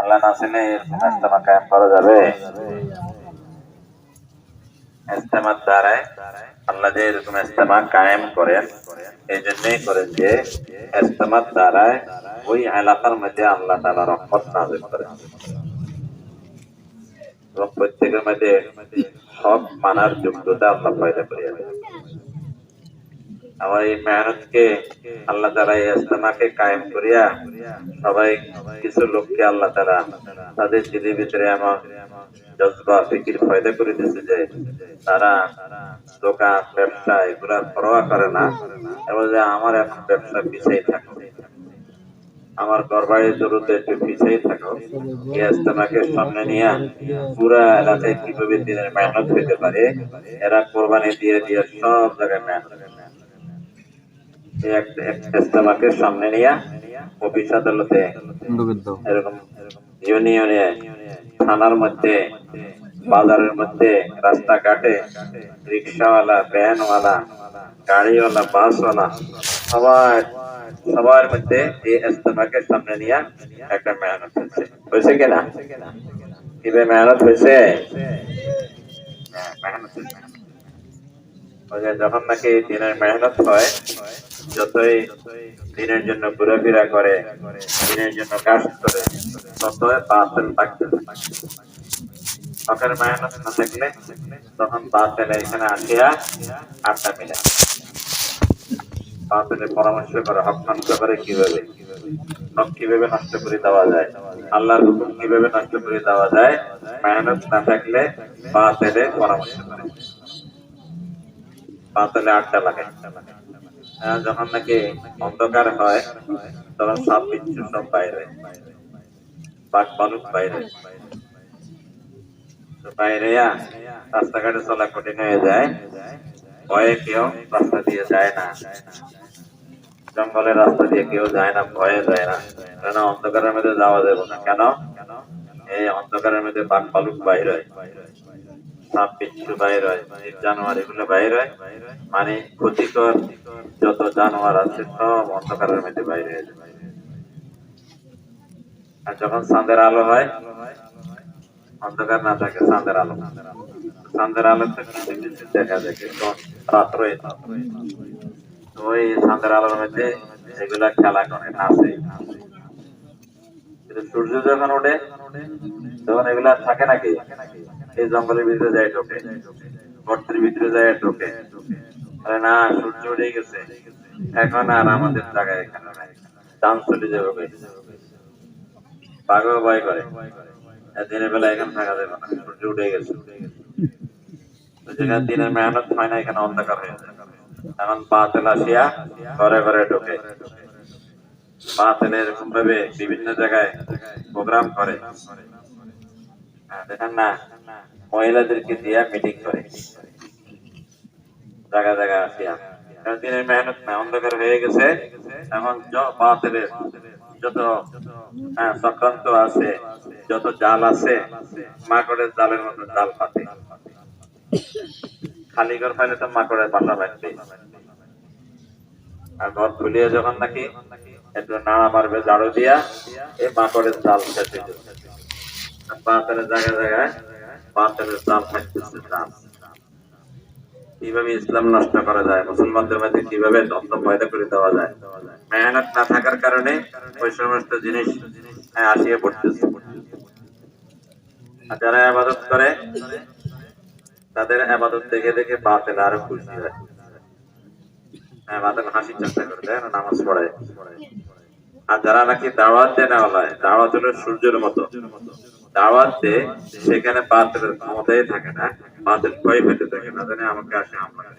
আল্লাহ না ইস্তেমা কায়েম করা যাবে। ইস্তেমার দ্বারায় আল্লাহ যে এরকম ইস্তেমা কায়েম করেন, এই জন্যই করেন যে ইস্তেমার দ্বারায় ওই এলাকার মধ্যে আল্লাহ তালা রহমত নাজিল করেন। এবং প্রত্যেকের মধ্যে সব মানার যোগ্যতা আল্লাহ পয়দা করিয়া দেন। আমার এই মেহনতকে আল্লাহ তারা এই ইস্তেমাকে কায়েম করিয়া সবাই কিছু লোককে আল্লাহ তারা তাদের দিদির ভিতরে এমন জজবা ফিকির, ফয়দা করে দিয়েছে যে তারা দোকান, ব্যবসা এগুলার পরোয়া করে না এবং যে আমার এখন ব্যবসা পিছিয়ে থাকো। আমার গরবাড়ির জরুরতে একটু পিছিয়ে থাকো। ইস্তেমাকে সামনে নিয়ে পুরা এলাকায় কীভাবে দিনের মেহনত হইতে পারে, এরা কোরবানি দিয়ে দিয়ে সব জায়গায় মেহনত এই এক- এক- ইস্তেমাকে সামনে নিয়ে অফিস আদালতে এরকম ইউনিয়নে থানার মধ্যে বাজারের মধ্যে রাস্তাঘাটে রিক্সাওয়ালা ভ্যানওয়ালা গাড়িওয়ালা বাসওয়ালা সবাই সবার মধ্যে এই ইস্তেমাকে সামনে নিয়ে একটা মেহনত হয়েছে হয়েছে কিনা কীভাবে মেহনত হয়েছে? হ্যাঁ, মেহনত হয়েছে। ওই যে যখন নাকি দিনের মেহনত হয় যতই দিনের জন্য ঘোরাফেরা করে, দিনের জন্য কাজ করে, ততই বাতিল থাকতে না থাকলে তখন বাতিল এখানে আসিয়া আড্ডা মিলে। বাতিলে পরামর্শ করে করে কীভাবে? কীভাবে নষ্ট করে দেওয়া যায়? আল্লাহর হুকুম কীভাবে নষ্ট করে দেওয়া যায়? মেহনত না থাকলে বাতিলে পরামর্শ করে। পাতলে আটটা লাগে। যখন নাকি অন্ধকার হয়, তখন সব বিচ্ছু সব বাইরে। বাঘ বালুক বাইরে। বাইরে রাস্তাঘাটে চলা কঠিন হয়ে যায়। ভয়ে কেউ রাস্তা দিয়ে যায় না। জঙ্গলের রাস্তা দিয়ে কেউ যায় না, ভয়ে যায় না। কেন? অন্ধকারের মধ্যে যাওয়া যাবে না। কেন? এই অন্ধকারের মধ্যে বাঘ বালুক বাইরে। বাইর হয় জানোয়ার এগুলো বাইর হয় মানে ক্ষতিকর যত জানোয়ার আছে সব অন্ধকারের মধ্যে বাইরে হয়ে। আর যখন আলো হয়, অন্ধকার না থাকে আলো। আলো দেখা যায় কিন্তু ওই চাঁদের আলোর মধ্যে এগুলা খেলা করে, নাচে। সূর্য যখন ওঠে, তখন এগুলা থাকে নাকি? এই জঙ্গলের ভিতরে যায় ঢোকে। গর্তের ভিতরে যায় ঢোকে। আরে না, সূর্য উঠে গেছে। এখন আর আমাদের জায়গায় এখানে নাই। চান চলে যাবে। পাগল ভয় করে। দিনের বেলা এখানে থাকা যাবে না। সূর্য উঠে গেছে। যেখানে দিনের মেহনত হয় না, এখানে অন্ধকার হয়ে যায়। এখন বাতিল আসিয়া ঘরে ঘরে ঢোকে। এরকম ভাবে বিভিন্ন জায়গায় প্রোগ্রাম করে। হ্যাঁ, দেখেন না মহিলাদেরকে দিয়া মিটিং করে। জায়গা জায়গা দিনের মেহনত না অন্ধকার হয়ে গেছে। এখন যত হ্যাঁ, চক্রান্ত আছে যত জাল আছে মাকড়ের জালের মতো জাল পাতে খালি ঘর পাইলে তো মাকড়ের বাসা বাঁধবে আর ঘর খুলিয়ে যখন নাকি মারবে ঝাড়ু দিয়া এই মাকড়ের জাল খেতে জায়গায় জায়গায় জাল জাল কীভাবে ইসলাম নষ্ট করা যায়, মুসলমানদের মধ্যে কীভাবে দ্বন্দ্ব পয়দা করে দেওয়া যায়, মেহনত না থাকার কারণে ওই সমস্ত জিনিস আসিয়ে পড়তেছে। যারা আবাদত করে, তাদের আবাদত দেখে দেখে বাতেল আরও খুশি হয়। হ্যাঁ দেয় পড়ায় আর যারা নাকি দাওয়াত দেয় না হয় দাওয়াত হলো সূর্যের মতো দাওয়াত দে, সেখানে বাতিলের ক্ষমতাই থাকে না, বাতিল ভয় পেতে থাকে না জানে আমাকে আসে হামলা।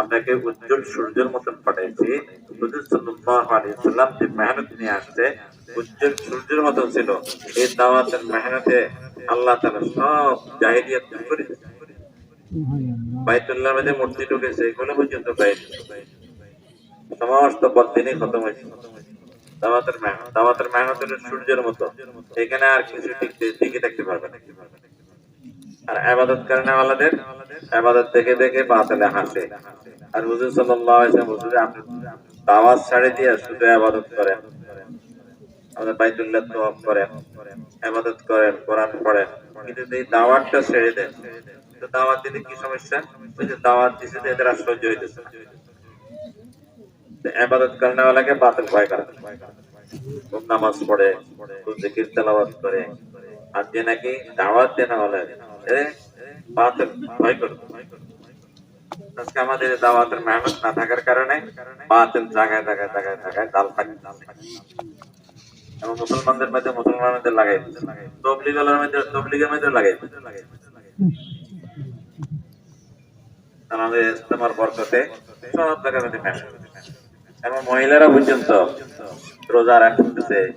আপনাকে উজ্জ্বল সূর্যের মতন যে মেহনত নিয়ে আসছে, উজ্জ্বল সূর্যের ছিল। এই দাওয়াতের মেহনতে আল্লাহ সব করে বাইতুল্লাহ মূর্তি ঢুকেছে এগুলো পর্যন্ত বাইরে সমস্ত বদিনই খতম হয়েছে। দাওয়াতের মেহনত দাওয়াতের মেহনত সূর্যের মতো। এখানে আর কিছু টিকে থাকতে পারবে না। আর আবাদত করে না আমাদের আবাদত দেখে দেখে হাসে। আর হুজুর হুজুর আপনি ছাড়ে দিয়ে শুধু আবাদত করেন। আমাদের বাইতুল্লাহ করেন, আবাদত করেন, কোরআন পড়েন। কিন্তু এই দাওয়াতটা ছেড়ে দেন, তো দাওয়াত কি সমস্যা? ওই যে দাওয়াত দিছে এদের আর সহ্য হইতেছে। আবাদত বাতিল ভয় করে। নামাজ পড়ে জিকির তেলাওয়াত করে। আর যে নাকি দাওয়াত দেনা হলে আমাদের দাওয়াতের মেহনত না থাকার কারণে বাতিল থাকে এবং মুসলমানদের মধ্যে মুসলমানদের লাগাই তবলিগের মধ্যে তবলিগের মধ্যে লাগাই মধ্যে এবং মহিলারা রোজা রাখতেছে,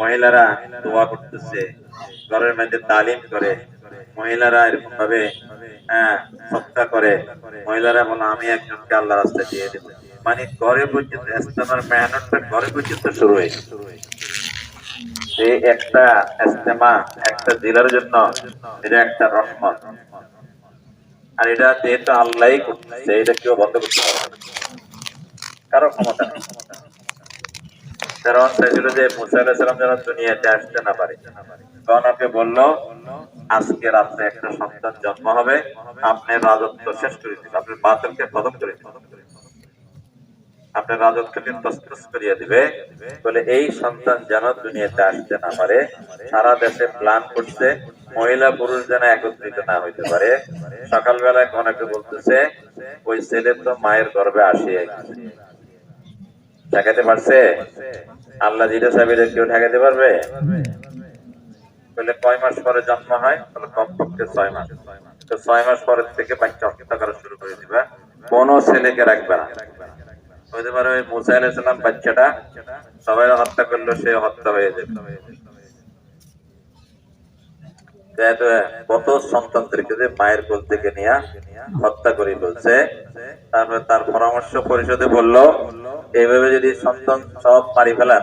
মহিলারা দোয়া করতেছে, ঘরের মধ্যে তালিম করে মহিলারা এরকম ভাবে হ্যাঁ সত্তা করে। মহিলারা বলে আমি একজনকে আল্লাহ রাস্তায় দিয়ে দেবো। মানে ঘরে পর্যন্ত ইস্তেমার মেহনতটা ঘরে পর্যন্ত শুরু হয়েছে এই একটা ইস্তেমা একটা জেলার জন্য, এটা একটা রহমত। আর এটা যেহেতু করতেছে, এটা কেউ বন্ধ করতে পারবে কারও ক্ষমতা নেই। কারণ চাইছিল যে মুসা যেন দুনিয়াতে আসতে না পারে। তখন আপনি বলল আজকে রাত্রে একটা সন্তান জন্ম হবে। আপনার রাজত্ব শেষ করে দিবে। আপনার বাতিলকে খতম করে দিবে। আপনার রাজত্বকে তসতস করিয়ে দিবে। বলে এই সন্তান যেন দুনিয়াতে আসতে না পারে। সারা দেশে প্ল্যান করছে, মহিলা পুরুষ যেন একত্রিত না হইতে পারে। সকালবেলায় অনেকে বলতেছে, ওই ছেলে তো মায়ের গর্ভে আসিয়ে ঠেকাতে পারছে? আল্লাহ জিরে সাহেবের কেউ ঠেকাতে পারবে? কয় মাস পরে জন্ম হয়, তাহলে কমপক্ষে ছয় মাস। তো ছয় মাস পরের থেকে বাচ্চা হত্যা করা শুরু করে দিবে। ছেলেকে রাখবে না। পারে ওই আলাইসালাম বাচ্চাটা সবাই হত্যা করল, সে হত্যা হয়ে যেহেতু কত সন্তানদেরকে যে মায়ের কোল থেকে নিয়ে হত্যা করে বলছে তারপরে তার পরামর্শ পরিষদে বলল, এইভাবে যদি সন্তান সব মারি ফেলান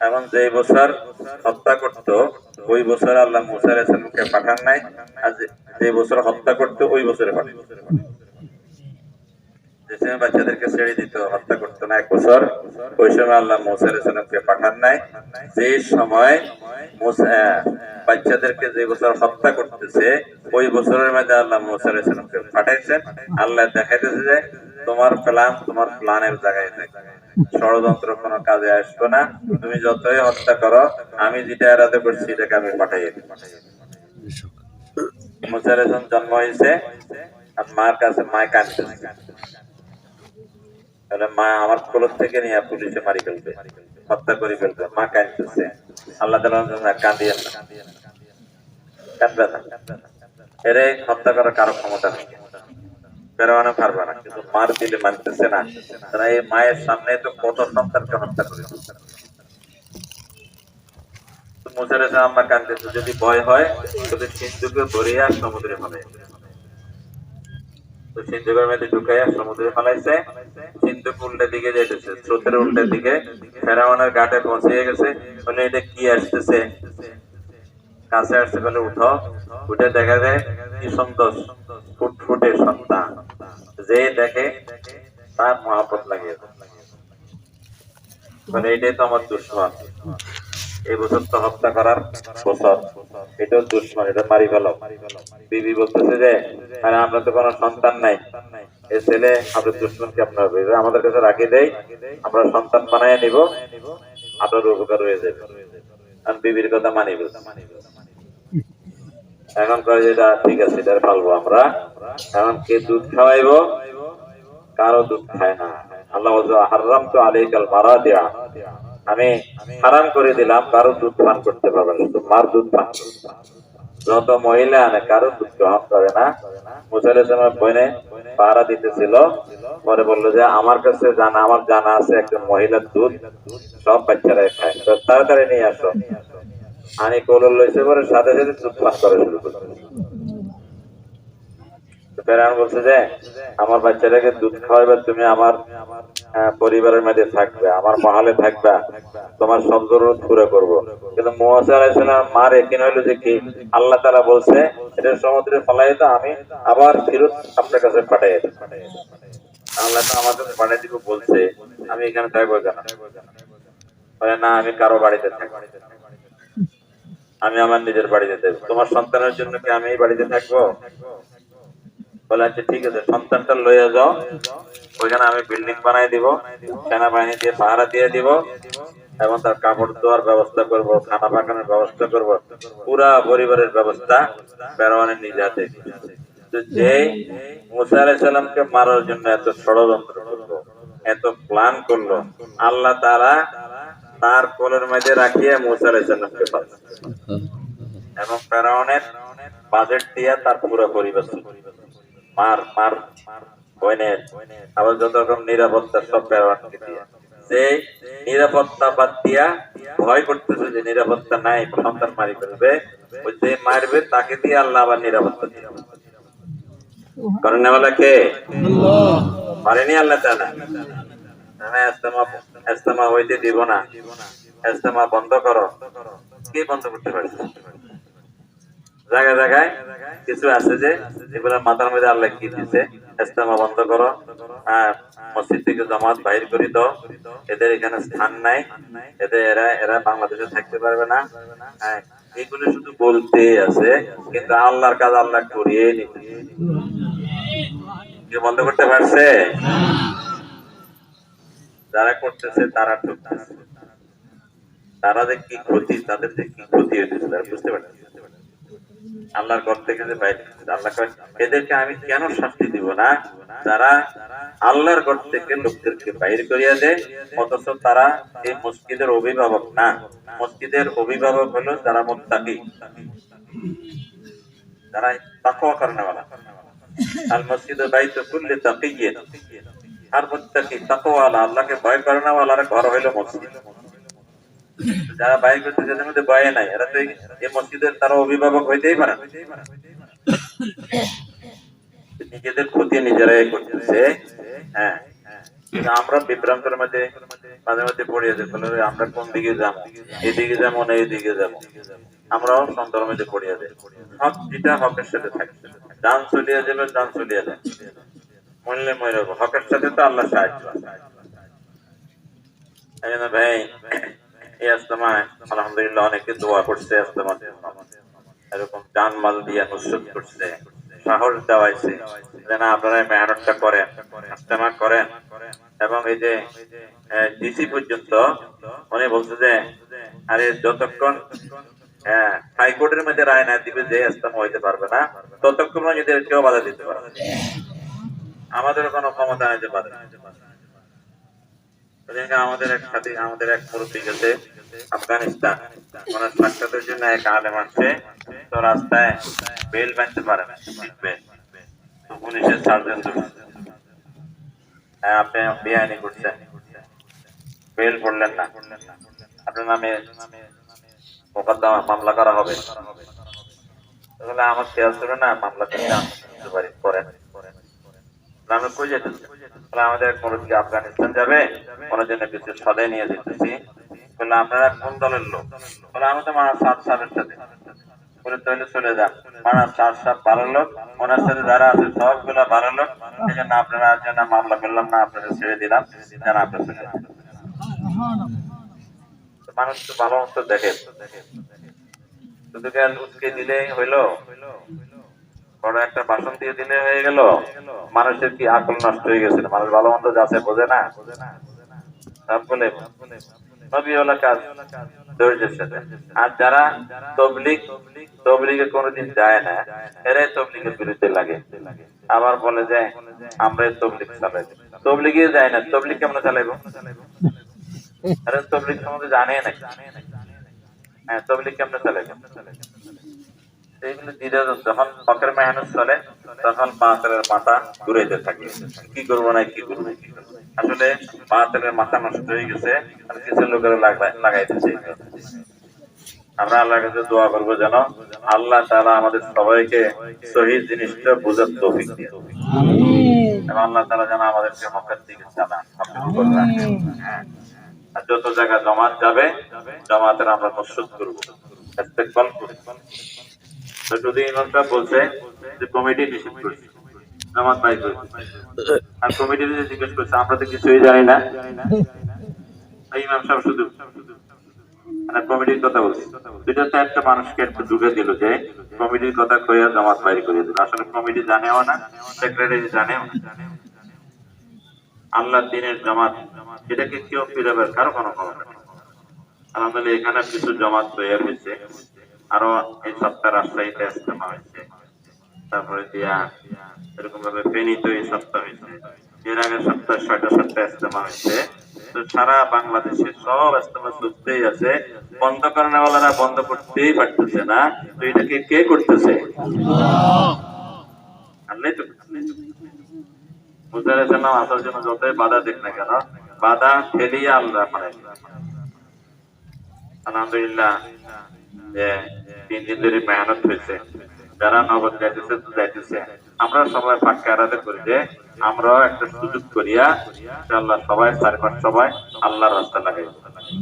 এবং যে বছর হত্যা করত, ওই বছর আল্লাহ মুসা আলাইসালামকে পাঠান নাই। আর যে বছর হত্যা করতো, ওই বছরে পাঠান যে সময় বাচ্চাদেরকে ছেড়ে দিত হত্যা করতো না এক বছর। ওই সময় আল্লাহ মুসা পাঠান নাই। যে সময় বাচ্চাদেরকে যে বছর হত্যা করতেছে, ওই বছরের মধ্যে আল্লাহ মুসা পাঠাইছেন। আল্লাহ দেখাইতেছে যে তোমার প্ল্যান তোমার প্ল্যানের জায়গায় থাকে ষড়যন্ত্র কোনো কাজে আসবে না। তুমি যতই হত্যা করো, আমি যেটা এরাতে করছি এটাকে আমি পাঠাই আলাইসালাম জন্ম হয়েছে আর মার কাছে মায় কাঁদতেছে। তাহলে মা আমার কোলর থেকে নিয়ে পুলিশে মারি ফেলবে, হত্যা করে ফেলবে, মা কাঁদতেছে। আল্লাহ তালা কাঁদিয়ে না কাঁদবে না। এরে, হত্যা করার কারও ক্ষমতা নেই। পারবে না, কিন্তু মার দিলে মানতেছে না। তারা এই মায়ের সামনে তো কত সন্তানকে হত্যা করে। মুসার আমরা কাঁদতেছে, যদি ভয় হয় তবে সিন্ধুকে ধরিয়া সমুদ্রে ফেলে তো সিন্ধুকের মধ্যে ঢুকাইয়া সমুদ্রে ফেলাইছে। সিন্ধুক উল্টা দিকে যাইতেছে। স্রোতের উল্টা দিকে ফেরামানের ঘাটে পৌঁছে গেছে। বলে, এটা কি আসতেছে? কাছে আসতে বলে, উঠো। উঠে দেখা যায়, কি সুন্দর ফুটফুটে সন্তান। যে দেখে তার মহাপত লাগে। বলে, এটাই তো আমার দুশ্মন। এই বছর তো হত্যা করার বছর। এটাও দুশ্মন, এটা মারি ফেলো। বিবি বলতেছে যে আমরা তো কোনো সন্তান নাই। ছেলে আপনার আমাদের কাছে রাখি দেই। আমরা সন্তান নিব। আপনার উপকার হয়ে যাবে। আমি বিবির কথা এখন কয় যে এটা ঠিক আছে, এটা পালবো আমরা। এখন কে দুধ কারও দুধ খায় না। আল্লাহ হারাম তো আলাইকাল মারা দেয়া আমি হারাম করে দিলাম, কারও দুধ পান করতে পারবে না। শুধু মার দুধ পান যত মহিলা আনে, কারও দুধ গ্রহণ করে না। মুসাইল বইনে পাহারা দিতেছিল। পরে বলল যে, আমার কাছে জানা, আমার জানা আছে একজন মহিলার দুধ, সব বাচ্চারা খায়। তাড়াতাড়ি নিয়ে আসো। আনি কলর লইছে, পরে সাথে সাথে দুধ পান করা শুরু করছে আমার বাচ্চাটাকে দুধ খাওয়াবে তুমি আমার পরিবারের মধ্যে থাকবে, আমার মহালে থাকবা, তোমার সব জরুরত পুরো করব। কিন্তু আলাইসালাম মার একিন হইল যে কি, আল্লাহ তালা বলছে এটা সমুদ্রে ফলাই তো আমি আবার ফিরত আপনার কাছে পাঠাই আল্লাহ তো আমার কাছে পাঠিয়ে দিব, বলছে, আমি এখানে থাকব কেন? না, আমি কারও বাড়িতে থাকব আমি আমার নিজের বাড়িতে থাকব। তোমার সন্তানের জন্য কি আমি এই বাড়িতে থাকব? বলে আচ্ছা ঠিক আছে, সন্তানটা লইয়া যাও। ওইখানে আমি বিল্ডিং বানাই দিব, সেনাবাহিনী দিয়ে পাহারা দিয়ে দিব। এবং তার কাপড় ধোয়ার ব্যবস্থা করব, খানা পাকানোর ব্যবস্থা করব, পুরা পরিবারের ব্যবস্থা ফেরাউনের নিজ যে মুসা আলাইসাল্লামকে মারার জন্য এত ষড়যন্ত্র করল, এত প্ল্যান করল, আল্লাহ তারা তার কোলের মধ্যে রাখিয়ে মুসা আলাইসাল্লামকে এবং ফেরাউনের বাজেট দিয়া তার পুরো পরিবার মার মার বইনের, আবার যত রকম নিরাপত্তা সব যে নিরাপত্তা বাদ দিয়া ভয় করতেছে যে নিরাপত্তা নাই সন্তান মারি ফেলবে। ওই যে মারবে, তাকে দিয়ে আল্লাহ আবার নিরাপত্তা দিয়ে বন্ধ করো। কে বন্ধ করতে পারছে? জায়গায় জায়গায় কিছু আছে যে এগুলো মাথার মধ্যে আল্লাহ কি দিছে? ইস্তেমা বন্ধ করো। মসজিদ থেকে জামাত বাইর করে দাও। এদের এখানে স্থান নাই। এদের এরা এরা বাংলাদেশে থাকতে পারবে না। হ্যাঁ এগুলো শুধু বলতে আছে। কিন্তু আল্লাহর কাজ আল্লাহ করিয়ে নিতে বন্ধ করতে পারছে? যারা করতেছে তারা ঠকতেছে। তারা যে কি ক্ষতি, তাদের যে কি ক্ষতি হইতেছে তারা বুঝতে পারছে আল্লাহর ঘর থেকে যে বাইরে আল্লাহ এদেরকে আমি কেন শাস্তি দিব না? যারা আল্লাহর ঘর থেকে লোকদেরকে বাইর করিয়া দেয় অথচ তারা এই মসজিদের অভিভাবক না। মসজিদের অভিভাবক হলো যারা মোত্তাকি। যারা তাকওয়া করেনা আল মসজিদ বাইত কুল্লি তাকিয়্যিন। আর মুত্তাকি তাকওয়ালা আল্লাহকে ভয় করে না ঘর হইল মসজিদ। যারা বাইর করতে যাদের মধ্যে ভয় নাই। এরা তো এই- মসজিদের তারা অভিভাবক হইতেই পারে। নিজেদের ক্ষতি নিজেরাই করতেছে। হ্যাঁ। আমরা বিভ্রান্তের মধ্যে মাঝে মধ্যে পড়িয়ে যাই আমরা কোন দিকে যাব? এদিকে যাব না এইদিকে যাব? আমরাও সন্দেহের মধ্যে পড়িয়ে যাই হক যেটা হকের সাথে থাকে। যান চলিয়ে যাবে, যান চলিয়ে যায় মরলে মরে হকের সাথে তো আল্লাহ সাহায্য ভাই আলহামদুলিল্লাহ অনেকে দোয়া করছে। এরকম মাল দিয়ে নুসরত করছে, সাহস দেওয়াইছে। না, আপনারা মেহনতটা করেন করেন। এবং এই যে ডিসি পর্যন্ত, উনি বলছে যে, আরে, যতক্ষণ হ্যাঁ হাইকোর্টের মধ্যে রায় না দিবে, যে আস্তমা হইতে পারবে না, ততক্ষণ যদি কেউ বাধা দিতে পারবে আমাদের কোনো ক্ষমতা দিতে পারবে সেদিনকে আমাদের এক সাথে, আমাদের এক মুরব্বী গেছে আফগানিস্তান। ওনার সাক্ষাতের জন্য এক আলেম তো রাস্তায় বেল বাঁধতে পারে না তো পুলিশের সার্জন হ্যাঁ আপনি বেআইনি করছেন। বেল পড়লেন না। আপনার নামে মোকদ্দমা মামলা করা হবে। তাহলে আমার খেয়াল ছিল না, মামলা করতে আমি আমি যেতে তাহলে আমাদের এক মুরব্বী আফগানিস্তান যাবে? ওনার জন্য কিছু সদাই নিয়ে যেতেছি। বলে আপনারা কোন দলের লোক? বলে আমি তো মানা সাত সালের সাথে। বলে তাহলে চলে যান। মানা সাত সাত বারো লোক ওনার সাথে যারা আছে সবগুলো বারো লোক। এই জন্য আপনারা জন্য মামলা করলাম না, আপনাদের ছেড়ে দিলাম। যেন আপনার চলে মানুষ তো ভালো মতো দেখে। শুধু কেন উৎকে দিলে হইল। বড় একটা ভাষণ দিয়ে দিলে হয়ে গেল, মানুষের কি আকল নষ্ট হয়ে গেছিল মানুষ ভালো মন্দ যাচ্ছে বোঝে না? না আবার বলে যে না। কেমন জানে হ্যাঁ কেমন চালাইবো? এইগুলো দিলে যখন হকের মেহনত চলে তখন বাতিলের মাথা ঘুরাইতে থাকে। কি করব না কি করব কি করব। আসলে বাতিলের মাথা নষ্ট হয়ে গেছে আর কিছু লোকের লাগাইতেছে। আমরা আল্লাহর কাছে দোয়া করব যেন আল্লাহ তাআলা আমাদের সবাইকে সহি জিনিসটা বোঝার তৌফিক দিয়ে। আল্লাহ তাআলা যেন আমাদেরকে মক্কার দিকে রাখেন। হ্যাঁ। আর যত জায়গা জমাত যাবে জমাতের আমরা মসুদ করব। তো যদি মানে কথা বলছি। দিল আসলে কমিটি জানেও না, সেক্রেটারি জানেও আল্লাহ দিনের জামাত, এটাকে কেউ ফিরাবার কারও কোনো ক্ষমতা আলহামদুলিল্লাহ, এখানে কিছু জমাত তৈরি হয়েছে। আরও এই সপ্তাহ রাজশাহীতে ইস্তেমা হয়েছে। তারপরে দিয়া এরকম ভাবে ফেনীতে এই সপ্তাহ হয়েছে। এর আগের সপ্তাহে ছয়টা সপ্তাহ ইস্তেমা হয়েছে। সারা বাংলাদেশে সব ইস্তেমা চলতেই আছে। বন্ধ করানোওয়ালারা বন্ধ করতেই পারতেছে না। তো এটাকে কে করতেছে? আল্লাহ তো বুঝতে পারছেন আসার জন্য যতই বাধা দেখ না কেন, বাধা ঠেলিয়ে আল্লাহ আলহামদুলিল্লাহ। যে তিন দিন ধরে মেহনত হয়েছে। যারা নগদ যাইতেছে, তো যাইতেছে। আমরা সবাই পাক্কা আরাধে করি যে, আমরাও একটা সুযোগ করিয়া আল্লাহ সবাই চারপাশ সবাই আল্লাহর রাস্তা লাগাই।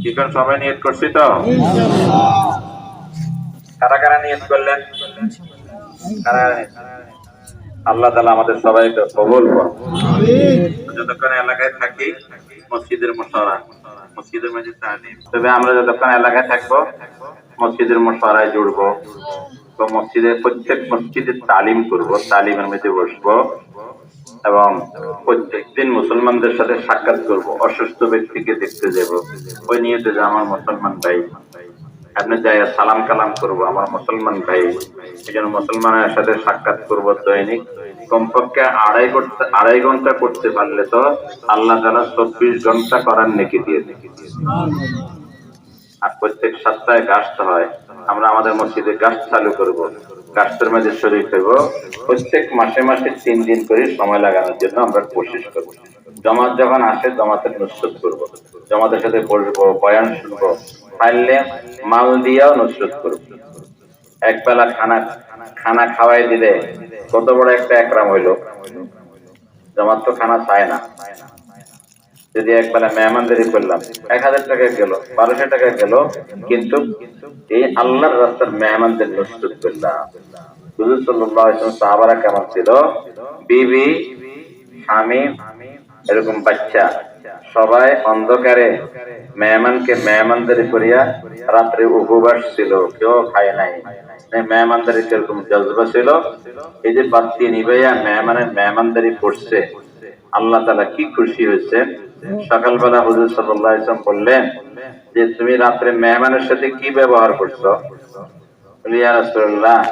কি করে সবাই নিয়ত করছি তো? কারা কারা নিয়ত করলেন? আল্লাহ তালা আমাদের সবাইকে কবল যতক্ষণ এলাকায় থাকি, মসজিদের মশারা মসজিদের মাঝে তবে আমরা যতক্ষণ এলাকায় থাকব মসজিদের মশারায় জুড়বো তো মসজিদের প্রত্যেক মসজিদের তালিম করব, তালিমের মধ্যে বসবো এবং প্রত্যেকদিন মুসলমানদের সাথে সাক্ষাৎ করব, অসুস্থ ব্যক্তিকে দেখতে যাব। ওই নিয়েতে যে আমার মুসলমান ভাই, আপনি যাই সালাম কালাম করব, আমার মুসলমান ভাই। এই জন্য মুসলমানের সাথে সাক্ষাৎ করব দৈনিক। কমপক্ষে আড়াই করতে আড়াই ঘণ্টা করতে পারলে তো আল্লাহ তালা চব্বিশ ঘণ্টা করার নেকি দিয়ে আর প্রত্যেক সপ্তাহে গাছতে হয়, আমরা আমাদের মসজিদে গাছ চালু করব। গাছের মাঝে শরীর হইব প্রত্যেক মাসে মাসে তিন দিন করে সময় লাগানোর জন্য আমরা কোশিশ করব। জমাত যখন আসে জমাতের নুসরত করব। জমাতের সাথে বসবো, বয়ান শুনব। পারলে মাল দিয়েও নুসরত করব। এক বেলা খানা খানা খাওয়াই দিলে কত বড় একটা একরাম হইল। জমাত তো খানা চায় না। যদি একবেলা মেহমানদারি করলাম, এক হাজার টাকা গেল, বারোশো টাকা গেল, কিন্তু এই আল্লাহর রাস্তার মেহমানদের প্রস্তুত করলাম। সাহাবারা কেমন ছিল? বিবি, স্বামী, এরকম বাচ্চা, সবাই অন্ধকারে মেহমানকে মেহমানদারি করিয়া রাত্রে উপবাস ছিল, কেউ খায় নাই। মেহমানদারি কীরকম জজবা ছিল। এই যে বাতি নিবাইয়া মেহমানের মেহমানদারি করছে, আল্লাহ তালা কি খুশি হয়েছে সকালবেলা হুজুর সাল্লাহ ইসলাম বললেন যে, তুমি রাত্রে মেহমানের সাথে কি ব্যবহার করছ? ইয়া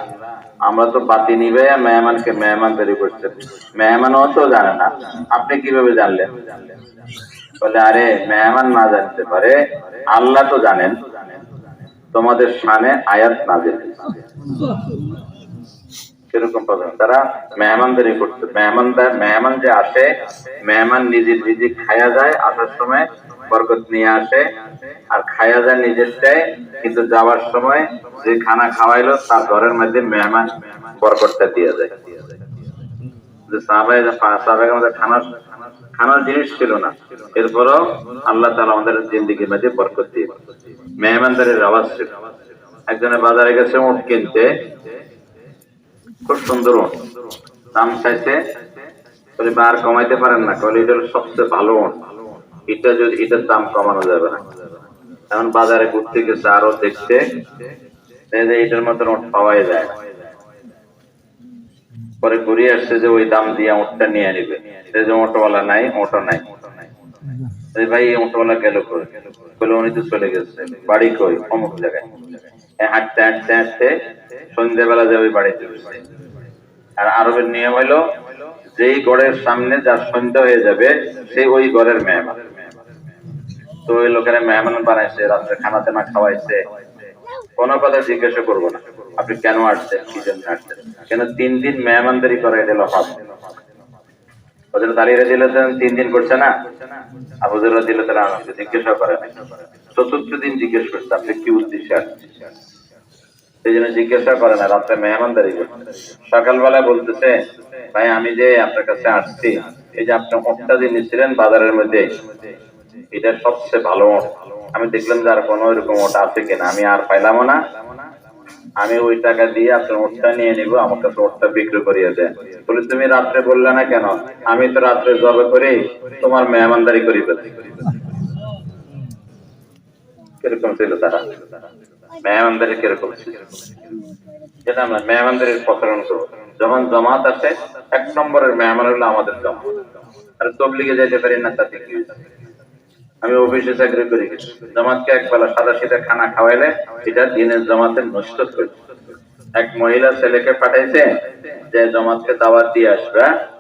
আমরা তো বাতি নিবে, মেহমানকে মেহমান তৈরি করছে। মেহমানও তো জানে না। আপনি কীভাবে জানলেন? বলে, আরে, মেহমান না জানতে পারে, আল্লাহ তো জানেন। তোমাদের সামনে আয়াত না কীরকম পাবেন তারা মেহমানদারি করছে। মেহমানদার, মেহমান যে আসে, মেহমান নিজের নিজে খায়া যায়, আসার সময় বরকত নিয়ে আসে, আর খায়া যায় নিজেরটাই কিন্তু যাওয়ার সময় যে খানা খাওয়াইলো, তার ঘরের মধ্যে মেহমান বরকতটা দিয়ে যায় মেহমানদারির আওয়াজ ছিল একজনের বাজারে গেছে উঠ কিনতে। খুব সুন্দর। দাম চাইছে আর কমাইতে পারেন না বলে এটা সবচেয়ে ভালো উট। এটা যদি এটার দাম কমানো যাবে না। এখন বাজারে ঘুরতে গেছে, আরও দেখতে এটার মতন উট পাওয়াই যায়। পরে ঘুরিয়ে আসছে যে ওই দাম দিয়ে উঠটা নিয়ে নিবে। সে যে অটোওয়ালা নাই, অটো নাই। ভাই অটোওয়ালা গেল কই? বলে উনি তো চলে গেছে। বাড়ি কই? অমুক জায়গায়। হাঁটতে হাঁটতে হাঁটতে সন্ধ্যেবেলা যাবে বাড়িতে। আর আরবের নিয়ম হইল যেই গড়ের সামনে যার সন্ধ্যা হয়ে যাবে সেই ওই ঘরের মেহমান। তো ওই লোকেরা মেহমান বানাইছে, রাত্রে খানাতে না খাওয়াইছে। কোনো কথা জিজ্ঞাসা করব না। আপনি কেন আসছেন? কি জন্য আসছেন? কেন তিন দিন মেহমানদারি করে এটা ওদের দাঁড়িয়ে দিলে তো তিন দিন করছে না? তারা আমাকে জিজ্ঞাসা করে নাই। চতুর্থ দিন জিজ্ঞেস করছে, আপনি কি উদ্দেশ্যে আসছেন? সেই জন্য জিজ্ঞাসা করে না, রাত্রে মেহমানদারি সকালবেলা বলতেছে, ভাই, আমি যে আপনার কাছে আসছি, এই যে আপনি নিচ্ছিলেন বাজারের মধ্যে, এটা সবচেয়ে ভালো ওট আমি দেখলাম যে আর কোনো এরকম ওট আছে কিনা। আমি আর পাইলামও না। আমি ওই টাকা দিয়ে আপনার ওটটা নিয়ে নিবো, আমার কাছে ওটটা বিক্রি করিয়ে দেন। বলে, তুমি রাত্রে বললে না কেন? আমি তো রাত্রে জবে করে, তোমার মেহমানদারি করি কীরকম ছিল তারা? মেহমানদারি কীরকম? যেটা আমরা মেহমানদারির প্রকরণ করব। যখন জমাত আসে, এক নম্বরের মেহমান হলো আমাদের জমা আর তবলিগে যাইতে পারি না তাতে কি? আমি অফিসে চাকরি করি। জমাতকে একবেলা সাদা সিধা খানা খাওয়াইলে, এটা দিনের জমাতে নষ্ট করে। এক মহিলা ছেলেকে পাঠাইছে যে জমাতকে দাওয়াত দিয়ে আসবে হ্যাঁ?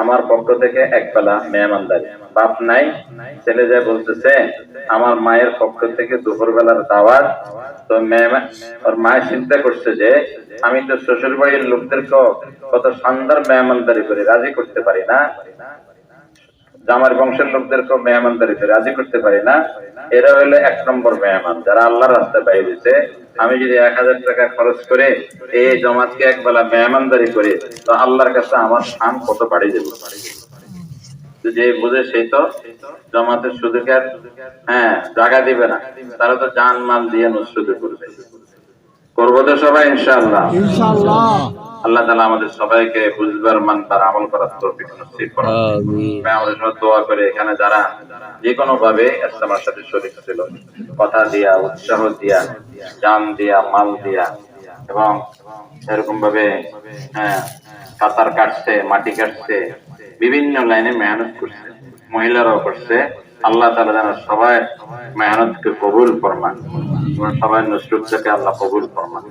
আমার পক্ষ থেকে একবেলা মেহমানদারি। বাপ নাই, ছেলে যায় বলতেছে, আমার মায়ের পক্ষ থেকে দুপুর বেলার দাওয়াত। তো ওর মায়ের চিন্তা করছে যে, আমি তো শ্বশুর বাড়ির লোকদেরকে কত সুন্দর মেহমানদারি করে রাজি করতে পারি না। জামার বংশের লোকদেরকে মেহমানদারি করে। রাজি করতে পারি না। এরা হলো এক নম্বর মেহমান। যারা আল্লাহর রাস্তায় বাইরে বাইরেছে আমি যদি এক হাজার টাকা খরচ করে এই জমাতকে একবেলা মেহমানদারি করি, তো আল্লাহর কাছে আমার স্থান কত বাড়ি যাবে যে বুঝে সেই তো জমাতের সুযোগের হ্যাঁ জায়গা দিবে না। তারা তো জান মাল দিয়ে নুসরত করবে। করব তো সবাই ইনশাআল্লাহ। ইনশাআল্লাহ। আল্লাহ তালা আমাদের সবাইকে বুঝবার মানবার আমল করার তৌফিক নসিব করুন। আমি আমাদের সঙ্গে দোয়া করে এখানে যারা যে কোনো ভাবে ইসলামের সাথে শরীর ছিল। কথা দিয়া উৎসাহ দিয়া জান দিয়া মাল দিয়া এবং এরকম ভাবে হ্যাঁ সাঁতার কাটছে মাটি কাটছে বিভিন্ন লাইনে মেহনত করছে মহিলারাও করছে। আল্লাহ তালা যেন সবাই মেহনতকে কবুল ফরমান সবাই নসরুফ থেকে আল্লাহ কবুল ফরমান